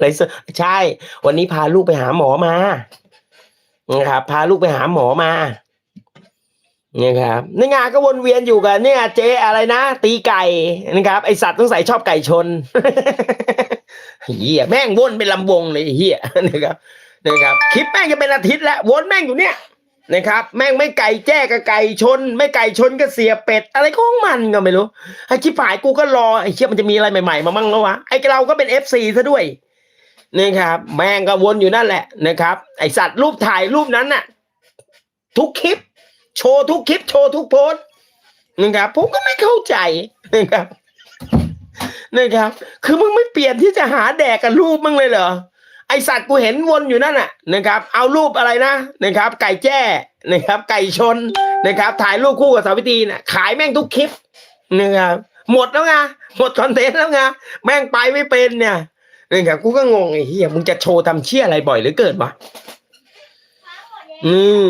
ไลฟ์สดใช่ วันนี้พาลูกไปหาหมอมานะครับพาลูกไปหาหมอมาเนี่ยครับในงานก็วนเวียนอยู่กันเนี่ยเจ๊อะไรนะ ตีไก่นะครับไอสัตว์ต้องใส่ชอบไก่ชนเฮียแม่งวนเป็นลำวงเลยเฮียนะครับนะครับคลิปแม่งจะเป็นอาทิตย์แล้ววนแม่งอยู่เนี่ยนะครับ แม่งไม่ไก่แจ้กับไก่ชน ไม่ไก่ชนก็เสียเป็ด อะไรของมันก็ไม่รู้ไอ้ชิบหายกูก็รอไอ้เชี่ยมันจะมีอะไรใหม่ๆมามั่งแล้ววะไอ้เราก็เป็นเอฟซีซะด้วย นะครับ แม่งก็วนอยู่นั่นแหละนะครับ ไอสัตว์รูปถ่ายรูปนั้นน่ะ ทุกคลิป โชว์ทุกคลิป โชว์ทุกโพสนะครับผมก็ไม่เข้าใจนะครับนะครับ คือมึงไม่เปลี่ยนที่จะหาแดกกับรูปมึงเลยเหรอไอสัตว์กูเห็นวนอยู่นั่นน่ะนะครับ เอารูปอะไรนะนะครับ ไก่แจ้นะครับ ไก่ชนนะครับ ถ่ายรูปคู่กับสาวิตรีน่ะขายแม่งทุกคลิปนะครับหมดแล้วไงหมดคอนเทนต์แล้วไงแม่งไปไม่เป็นเนี่ย นะครับกูก็งงไอ้เหี้ยมึงจะโชว์ทำเชี่ยอะไรบ่อยหรือเกินวะอืม